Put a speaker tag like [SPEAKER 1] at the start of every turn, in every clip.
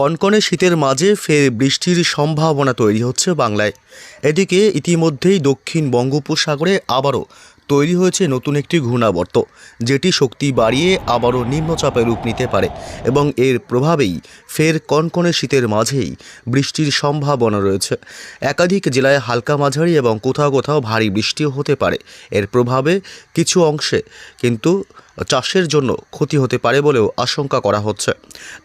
[SPEAKER 1] কনকনে শীতের মাঝে ফের বৃষ্টির সম্ভাবনা তৈরি হচ্ছে বাংলায়। এদিকে ইতিমধ্যেই দক্ষিণ বঙ্গোপসাগরে আবারও তৈরি হয়েছে নতুন একটি ঘূর্ণাবর্ত, যেটি শক্তি বাড়িয়ে আবারও নিম্নচাপে রূপ নিতে পারে এবং এর প্রভাবেই ফের কনকনে শীতের মাঝেই বৃষ্টির সম্ভাবনা রয়েছে। একাধিক জেলায় হালকা মাঝারি এবং কোথাও কোথাও ভারী বৃষ্টিও হতে পারে। এর প্রভাবে কিছু অংশে কিন্তু চাষের জন্য ক্ষতি হতে পারে বলেও আশঙ্কা করা হচ্ছে।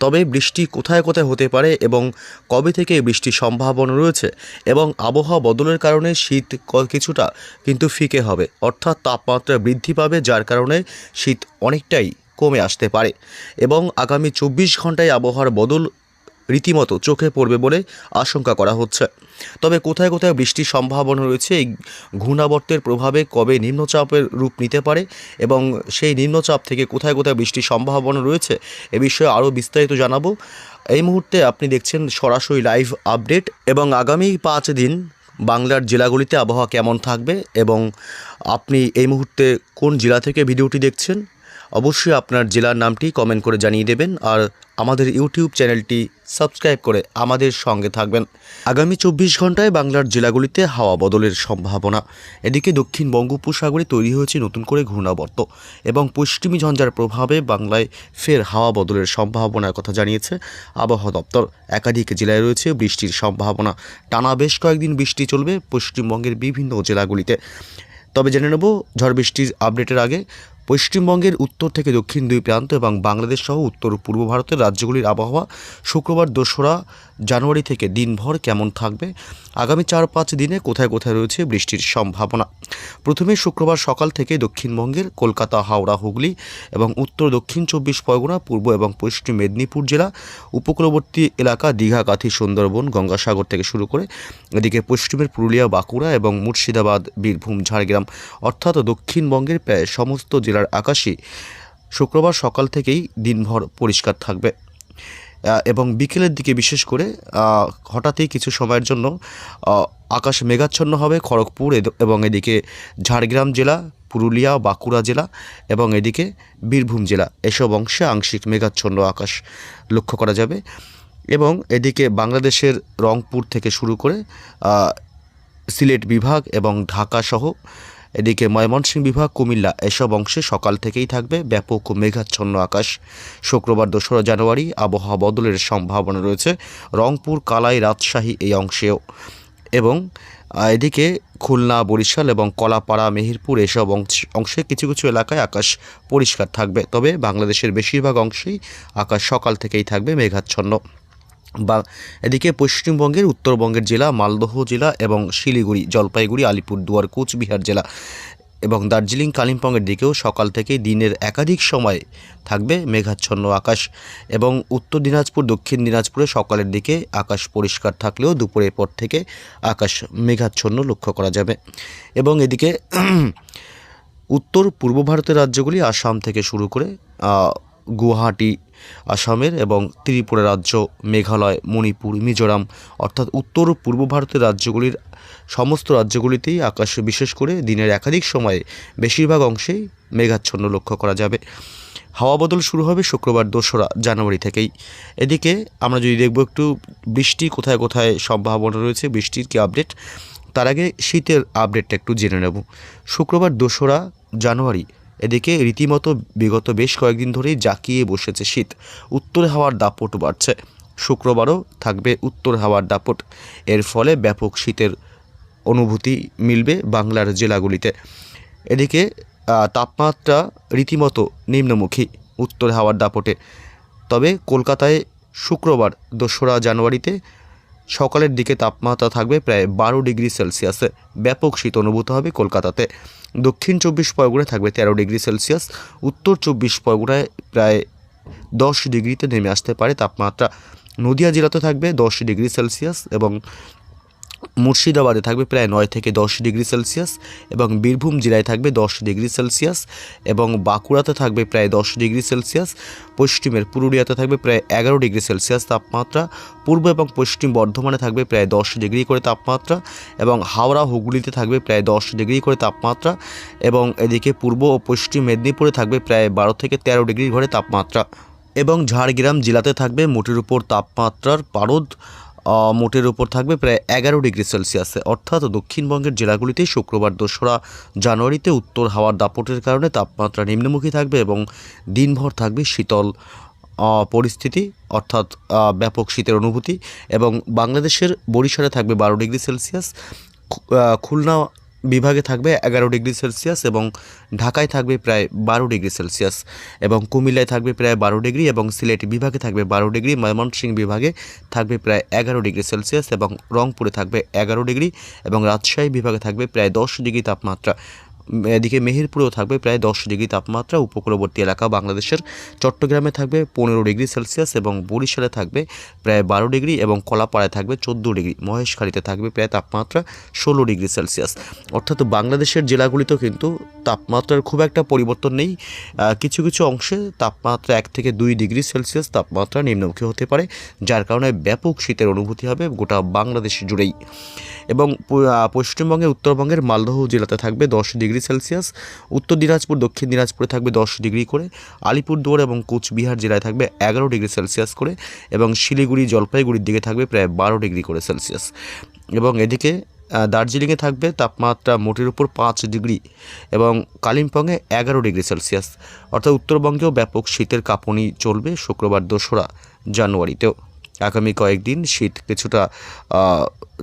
[SPEAKER 1] তবে বৃষ্টি কোথায় কোথায় হতে পারে এবং কবে থেকে বৃষ্টির সম্ভাবনা রয়েছে এবং আবহাওয়া বদলের কারণে শীত কিছুটা কিন্তু ফিকে হবে, অর্থাৎ তাপমাত্রা বৃদ্ধি পাবে, যার কারণে শীত অনেকটাই কমে আসতে পারে। এবং আগামী চব্বিশ ঘন্টায় আবহাওয়ার বদল রীতিমতো চোখে পড়বে বলে আশঙ্কা করা হচ্ছে। তবে কোথায় কোথায় বৃষ্টির সম্ভাবনা রয়েছে, এই ঘূর্ণাবর্তের প্রভাবে কবে নিম্নচাপের রূপ নিতে পারে এবং সেই নিম্নচাপ থেকে কোথায় কোথায় বৃষ্টির সম্ভাবনা রয়েছে, এ বিষয়ে আরও বিস্তারিত জানাব। এই মুহূর্তে আপনি দেখছেন সরাসরি লাইভ আপডেট এবং আগামী পাঁচ দিন বাংলার জেলাগুলিতে আবহাওয়া কেমন থাকবে এবং আপনি এই মুহূর্তে কোন জেলা থেকে ভিডিওটি দেখছেন অবশ্যই আপনার জেলার নামটি কমেন্ট করে জানিয়ে দেবেন আর আমাদের ইউটিউব চ্যানেলটি সাবস্ক্রাইব করে আমাদের সঙ্গে থাকবেন। আগামী চব্বিশ ঘন্টায় বাংলার জেলাগুলিতে হাওয়া বদলের সম্ভাবনা। এদিকে দক্ষিণ বঙ্গোপসাগরে তৈরি হয়েছে নতুন করে ঘূর্ণাবর্ত এবং পশ্চিমী ঝঞ্ঝার প্রভাবে বাংলায় ফের হাওয়া বদলের সম্ভাবনার কথা জানিয়েছে আবহাওয়া দপ্তর। একাধিক জেলায় রয়েছে বৃষ্টির সম্ভাবনা। টানা বেশ কয়েকদিন বৃষ্টি চলবে পশ্চিমবঙ্গের বিভিন্ন জেলাগুলিতে। তবে জেনে নেব ঝড় বৃষ্টির আপডেটের আগে পশ্চিমবঙ্গের উত্তর থেকে দক্ষিণ দুই প্রান্ত এবং বাংলাদেশ সহ উত্তর পূর্ব ভারতের রাজ্যগুলির আবহাওয়া শুক্রবার, দোসরা জানুয়ারি থেকে দিনভর কেমন থাকবে? আগামী চার পাঁচ দিনে কোথায় কোথায় রয়েছে বৃষ্টির সম্ভাবনা? প্রথমে শুক্রবার সকাল থেকে দক্ষিণবঙ্গের কলকাতা, হাওড়া, হুগলি এবং উত্তর, দক্ষিণ চব্বিশ পরগনা, পূর্ব এবং পশ্চিম মেদিনীপুর জেলা, উপকূলবর্তী এলাকা, দীঘা, কাথি, সুন্দরবন, গঙ্গাসাগর থেকে শুরু করে এদিকে পশ্চিমের পুরুলিয়া, বাঁকুড়া এবং মুর্শিদাবাদ, বীরভূম, ঝাড়গ্রাম অর্থাৎ দক্ষিণবঙ্গের প্রায় সমস্ত জেলার আকাশই শুক্রবার সকাল থেকেই দিনভর পরিষ্কার থাকবে। এবং বিকেলের দিকে বিশেষ করে হঠাৎই কিছু সময়ের জন্য আকাশ মেঘাচ্ছন্ন হবে খড়গপুর এবং এদিকে ঝাড়গ্রাম জেলা, পুরুলিয়া, বাঁকুড়া জেলা এবং এদিকে বীরভূম জেলা। এসব অংশে আংশিক মেঘাচ্ছন্ন আকাশ লক্ষ্য করা যাবে। এবং এদিকে বাংলাদেশের রংপুর থেকে শুরু করে সিলেট বিভাগ এবং ঢাকা সহ এদিকে ময়মনসিংহ বিভাগ, কুমিল্লা এসব অংশে সকাল থেকেই থাকবে ব্যাপক মেঘাচ্ছন্ন আকাশ। শুক্রবার দোসরা জানুয়ারি আবহাওয়া বদলের সম্ভাবনা রয়েছে। রংপুর, কালাই, রাজশাহী এই অংশেও। এবং এদিকে খুলনা, বরিশাল এবং কলাপাড়া, মেহেরপুর এসব অংশে কিছু কিছু এলাকায় আকাশ পরিষ্কার থাকবে। তবে বাংলাদেশের বেশিরভাগ অংশেই আকাশ সকাল থেকেই থাকবে মেঘাচ্ছন্ন। বা এদিকে পশ্চিমবঙ্গের, উত্তরবঙ্গের জেলা মালদহ জেলা এবং শিলিগুড়ি, জলপাইগুড়ি, আলিপুরদুয়ার, কোচবিহার জেলা এবং দার্জিলিং, কালিম্পংয়ের দিকেও সকাল থেকে দিনের একাধিক সময় থাকবে মেঘাচ্ছন্ন আকাশ এবং উত্তর দিনাজপুর, দক্ষিণ দিনাজপুরে সকালের দিকে আকাশ পরিষ্কার থাকলেও দুপুরের পর থেকে আকাশ মেঘাচ্ছন্ন লক্ষ্য করা যাবে এবং এদিকে উত্তর পূর্ব ভারতের রাজ্যগুলি আসাম থেকে শুরু করে গুয়াহাটি আসামের এবং ত্রিপুরা রাজ্য, মেঘালয়, মণিপুর, মিজোরাম, অর্থাৎ উত্তর ও পূর্ব ভারতের রাজ্যগুলির সমস্ত রাজ্যগুলিতেই আকাশ বিশেষ করে দিনের একাধিক সময়ে বেশিরভাগ অংশেই মেঘাচ্ছন্ন লক্ষ্য করা যাবে। হাওয়া বদল শুরু হবে শুক্রবার দোসরা জানুয়ারি থেকেই। এদিকে আমরা যদি দেখব একটু বৃষ্টি কোথায় কোথায় সম্ভাবনা রয়েছে, বৃষ্টির কি আপডেট, তার আগে শীতের আপডেটটা একটু জেনে নেব। শুক্রবার দোসরা জানুয়ারি এদিকে রীতিমতো বিগত বেশ কয়েকদিন ধরেই জাঁকিয়ে বসেছে শীত। উত্তর হাওয়ার দাপট বাড়ছে। শুক্রবারও থাকবে উত্তর হাওয়ার দাপট। এর ফলে ব্যাপক শীতের অনুভূতি মিলবে বাংলার জেলাগুলিতে। এদিকে তাপমাত্রা রীতিমতো নিম্নমুখী উত্তর হাওয়ার দাপটে। তবে কলকাতায় শুক্রবার দোসরা জানুয়ারিতে সকালের দিকে তাপমাত্রা থাকবে প্রায় বারো ডিগ্রি সেলসিয়াসে। ব্যাপক শীত অনুভূত হবে কলকাতাতে। দক্ষিণ চব্বিশ পরগনায় থাকবে তেরো ডিগ্রি সেলসিয়াস, উত্তর চব্বিশ পরগনায় প্রায় দশ ডিগ্রিতে নেমে আসতে পারে তাপমাত্রা। নদিয়া জেলাতে থাকবে দশ ডিগ্রি সেলসিয়াস এবং মুর্শিদাবাদে থাকবে প্রায় নয় থেকে দশ ডিগ্রি সেলসিয়াস এবং বীরভূম জেলায় থাকবে দশ ডিগ্রি সেলসিয়াস এবং বাঁকুড়াতে থাকবে প্রায় দশ ডিগ্রি সেলসিয়াস। পশ্চিমের পুরুলিয়াতে থাকবে প্রায় এগারো ডিগ্রি সেলসিয়াস তাপমাত্রা। পূর্ব এবং পশ্চিম বর্ধমানে থাকবে প্রায় দশ ডিগ্রি করে তাপমাত্রা এবং হাওড়া, হুগলিতে থাকবে প্রায় দশ ডিগ্রি করে তাপমাত্রা এবং এদিকে পূর্ব ও পশ্চিম মেদিনীপুরে থাকবে প্রায় বারো থেকে তেরো ডিগ্রি করে তাপমাত্রা। এবং ঝাড়গ্রাম জেলাতে থাকবে মোটের উপর তাপমাত্রার পারদ মোটের উপর থাকবে প্রায় এগারো ডিগ্রি সেলসিয়াসে। অর্থাৎ দক্ষিণবঙ্গের জেলাগুলিতে শুক্রবার দোসরা জানুয়ারিতে উত্তর হাওয়ার দাপটের কারণে তাপমাত্রা নিম্নমুখী থাকবে এবং দিনভর থাকবে শীতল পরিস্থিতি, অর্থাৎ ব্যাপক শীতের অনুভূতি এবং বাংলাদেশের বরিশালে থাকবে বারো ডিগ্রি সেলসিয়াস খুলনা বিভাগে থাকবে এগারো ডিগ্রি সেলসিয়াস এবং ঢাকায় থাকবে প্রায় বারো ডিগ্রি সেলসিয়াস এবং কুমিল্লায় থাকবে প্রায় বারো ডিগ্রি এবং সিলেট বিভাগে থাকবে বারো ডিগ্রি, ময়মনসিংহ বিভাগে থাকবে প্রায় এগারো ডিগ্রি সেলসিয়াস এবং রংপুরে থাকবে এগারো ডিগ্রি এবং রাজশাহী বিভাগে থাকবে প্রায় দশ ডিগ্রি তাপমাত্রা। এদিকে মেহেরপুরেও থাকবে প্রায় দশ ডিগ্রি তাপমাত্রা। উপকূলবর্তী এলাকা বাংলাদেশের চট্টগ্রামে থাকবে পনেরো ডিগ্রি সেলসিয়াস এবং বরিশালে থাকবে প্রায় বারো ডিগ্রি এবং কলাপাড়ায় থাকবে চোদ্দ ডিগ্রি। মহেশখালীতে থাকবে প্রায় তাপমাত্রা ষোলো ডিগ্রি সেলসিয়াস। অর্থাৎ বাংলাদেশের জেলাগুলিতেও কিন্তু তাপমাত্রার খুব একটা পরিবর্তন নেই। কিছু কিছু অংশে তাপমাত্রা এক থেকে দুই ডিগ্রি সেলসিয়াস তাপমাত্রা নিম্নমুখী হতে পারে যার কারণে ব্যাপক শীতের অনুভূতি হবে গোটা বাংলাদেশ জুড়েই। এবং প- আহ, পশ্চিমবঙ্গের উত্তরবঙ্গের মালদহ জেলাতে থাকবে দশ ডিগ্রি সেলসিয়াস। উত্তর দিনাজপুর, দক্ষিণ দিনাজপুরে থাকবে দশ ডিগ্রি করে। আলিপুরদুয়ার এবং কোচবিহার জেলায় থাকবে এগারো ডিগ্রি সেলসিয়াস করে এবং শিলিগুড়ি, জলপাইগুড়ির দিকে থাকবে প্রায় বারো ডিগ্রি করে সেলসিয়াস। এবং এদিকে দার্জিলিংয়ে থাকবে তাপমাত্রা মোটের উপর পাঁচ ডিগ্রি এবং কালিম্পংয়ে এগারো ডিগ্রি সেলসিয়াস। অর্থাৎ উত্তরবঙ্গেও ব্যাপক শীতের কাঁপুনি চলবে শুক্রবার দোসরা জানুয়ারিতেও। আগামী কয়েকদিন শীত কিছুটা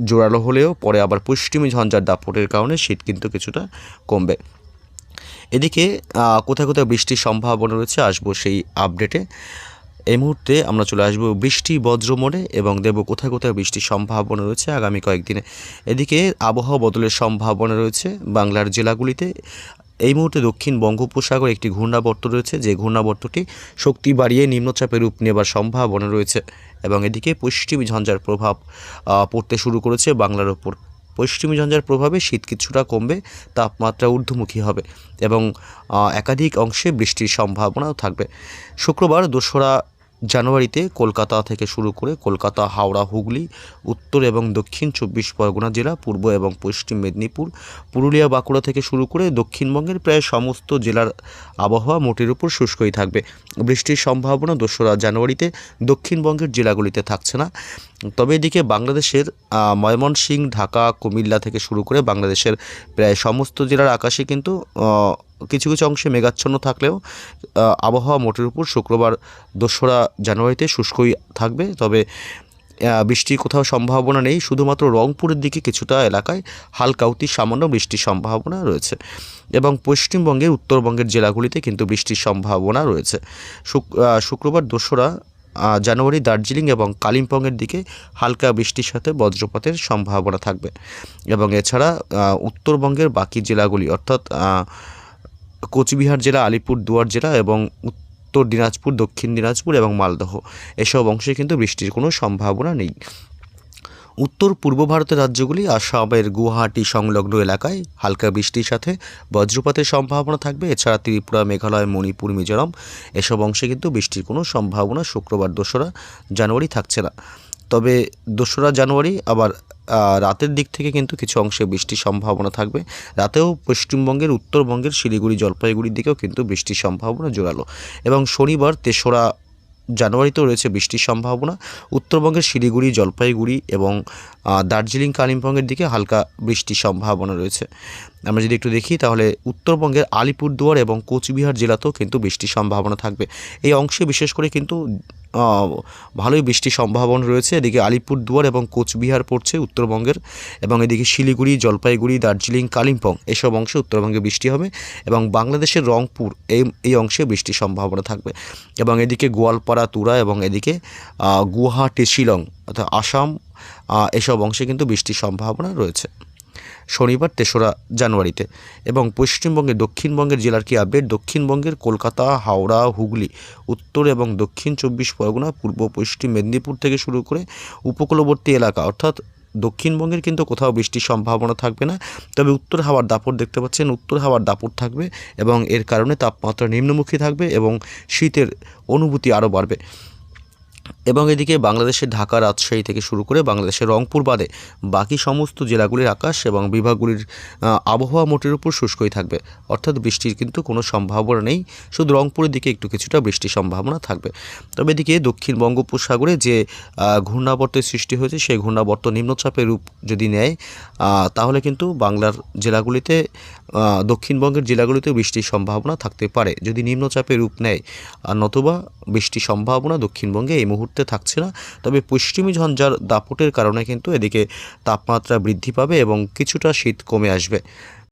[SPEAKER 1] জোরালো হলেও পরে আবার পশ্চিমী ঝঞ্ঝার দাপটের কারণে শীত কিন্তু কিছুটা কমবে। এদিকে কোথায় কোথায় বৃষ্টির সম্ভাবনা রয়েছে আসব সেই আপডেটে এই মুহূর্তে আমরা চলে আসব বৃষ্টি বজ্রমোড়ে এবং দেব কোথায় কোথায় বৃষ্টির সম্ভাবনা রয়েছে আগামী কয়েকদিনে। এদিকে আবহাওয়া বদলের সম্ভাবনা রয়েছে বাংলার জেলাগুলিতে। এই মুহূর্তে দক্ষিণ বঙ্গোপসাগর একটি ঘূর্ণাবর্ত রয়েছে। যে ঘূর্ণাবর্তটি শক্তি বাড়িয়ে নিম্নচাপের রূপ নেবার সম্ভাবনা রয়েছে এবং এদিকে পশ্চিমী ঝঞ্ঝার প্রভাব পড়তে শুরু করেছে বাংলার ওপর। পশ্চিমী ঝঞ্ঝার প্রভাবে শীত কিছুটা কমবে, তাপমাত্রা ঊর্ধ্বমুখী হবে এবং একাধিক অংশে বৃষ্টির সম্ভাবনাও থাকবে। শুক্রবার দোসরা জানুয়ারিতে কলকাতা থেকে শুরু করে কলকাতা, হাওড়া, হুগলি, উত্তর এবং দক্ষিণ চব্বিশ পরগনা জেলা, পূর্ব এবং পশ্চিম মেদিনীপুর, পুরুলিয়া, বাঁকুড়া থেকে শুরু করে দক্ষিণবঙ্গের প্রায় সমস্ত জেলার আবহাওয়া মোটের উপর শুষ্কই থাকবে। বৃষ্টির সম্ভাবনা দোসরা জানুয়ারিতে দক্ষিণবঙ্গের জেলাগুলিতে থাকছে না। তবে এদিকে বাংলাদেশের ময়মনসিংহ, ঢাকা, কুমিল্লা থেকে শুরু করে বাংলাদেশের প্রায় সমস্ত জেলার আকাশে কিন্তু কিছু কিছু অংশে মেঘাচ্ছন্ন থাকলেও আবহাওয়া মোটের উপর শুক্রবার, দোসরা জানুয়ারিতে শুষ্কই থাকবে। তবে বৃষ্টির কোথাও সম্ভাবনা নেই। শুধুমাত্র রংপুরের দিকে কিছুটা এলাকায় হালকা অতি সামান্য বৃষ্টির সম্ভাবনা রয়েছে। এবং পশ্চিমবঙ্গের উত্তরবঙ্গের জেলাগুলিতে কিন্তু বৃষ্টির সম্ভাবনা রয়েছে। শুক্রবার, দোসরা জানুয়ারি দার্জিলিং এবং কালিম্পংয়ের দিকে হালকা বৃষ্টির সাথে বজ্রপাতের সম্ভাবনা থাকবে। এবং এছাড়া উত্তরবঙ্গের বাকি জেলাগুলি, অর্থাৎ কোচবিহার জেলা, আলিপুর দুয়ার জেলা এবং উত্তর দিনাজপুর, দক্ষিণ দিনাজপুর এবং মালদহ। এসব অংশে কিন্তু বৃষ্টির কোনো সম্ভাবনা নেই। উত্তর পূর্ব ভারতের রাজ্যগুলি আসামের গুয়াহাটি সংলগ্ন এলাকায় হালকা বৃষ্টির সাথে বজ্রপাতের সম্ভাবনা থাকবে। এছাড়া ত্রিপুরা, মেঘালয়, মণিপুর, মিজোরাম এসব অংশে কিন্তু বৃষ্টির কোনো সম্ভাবনা শুক্রবার দোসরা জানুয়ারি থাকছে না। তবে দোসরা জানুয়ারি আবার রাতের দিক থেকে কিন্তু কিছু অংশে বৃষ্টির সম্ভাবনা থাকবে। রাতেও পশ্চিমবঙ্গের, উত্তরবঙ্গের, শিলিগুড়ি, জলপাইগুড়ির দিকেও কিন্তু বৃষ্টির সম্ভাবনা জোরালো। এবং শনিবার, তেসরা জানুয়ারিতেও রয়েছে বৃষ্টির সম্ভাবনা। উত্তরবঙ্গের শিলিগুড়ি, জলপাইগুড়ি এবং দার্জিলিং, কালিম্পংয়ের দিকে হালকা বৃষ্টির সম্ভাবনা রয়েছে। আমরা যদি একটু দেখি, তাহলে উত্তরবঙ্গের আলিপুরদুয়ার এবং কোচবিহার জেলাতেও কিন্তু বৃষ্টির সম্ভাবনা থাকবে। এই অংশে বিশেষ করে কিন্তু ভালোই বৃষ্টির সম্ভাবনা রয়েছে। এদিকে আলিপুরদুয়ার এবং কোচবিহার পড়ছে উত্তরবঙ্গের এবং এদিকে শিলিগুড়ি, জলপাইগুড়ি, দার্জিলিং, কালিম্পং এসব অংশে উত্তরবঙ্গে বৃষ্টি হবে এবং বাংলাদেশের রংপুর এই এই অংশে বৃষ্টির সম্ভাবনা থাকবে। এবং এদিকে গোয়ালপাড়া, তুরা এবং এদিকে গুয়াহাটি, শিলং অর্থাৎ আসাম এসব অংশে কিন্তু বৃষ্টির সম্ভাবনা রয়েছে। শনিবার তেসরা জানুয়ারিতে এবং পশ্চিমবঙ্গে দক্ষিণবঙ্গের জেলার কি আপডেট? দক্ষিণবঙ্গের কলকাতা, হাওড়া, হুগলি, উত্তর এবং দক্ষিণ চব্বিশ পরগনা, পূর্ব, পশ্চিম মেদিনীপুর থেকে শুরু করে উপকূলবর্তী এলাকা। অর্থাৎ দক্ষিণবঙ্গের কিন্তু কোথাও বৃষ্টির সম্ভাবনা থাকবে না। তবে উত্তর হাওয়ার দাপট দেখতে পাচ্ছেন। উত্তর হাওয়ার দাপট থাকবে এবং এর কারণে তাপমাত্রা নিম্নমুখী থাকবে এবং শীতের অনুভূতি আরও বাড়বে। এবং এদিকে বাংলাদেশের ঢাকা রাজশাহী থেকে শুরু করে বাংলাদেশের রংপুর বাদে বাকি সমস্ত জেলাগুলির আকাশ এবং বিভাগগুলির আবহাওয়া মোটের উপর শুষ্কই থাকবে। অর্থাৎ বৃষ্টির কিন্তু কোনো সম্ভাবনা নেই। শুধু রংপুরের দিকে একটু কিছুটা বৃষ্টির সম্ভাবনা থাকবে। তবে এদিকে দক্ষিণ বঙ্গোপসাগরে যে ঘূর্ণাবর্তের সৃষ্টি হয়েছে, সেই ঘূর্ণাবর্ত নিম্নচাপের রূপ যদি নেয় তাহলে কিন্তু বাংলার জেলাগুলিতে দক্ষিণবঙ্গের জেলাগুলিতে বৃষ্টির সম্ভাবনা থাকতে পারে। যদি নিম্নচাপের রূপ নেয় নতুবা বৃষ্টির সম্ভাবনা দক্ষিণবঙ্গে এই মুহূর্তে থাকছে না। তবে পশ্চিমী ঝঞ্ঝার দাপটের কারণে কিন্তু এদিকে তাপমাত্রা বৃদ্ধি পাবে এবং কিছুটা শীত কমে আসবে।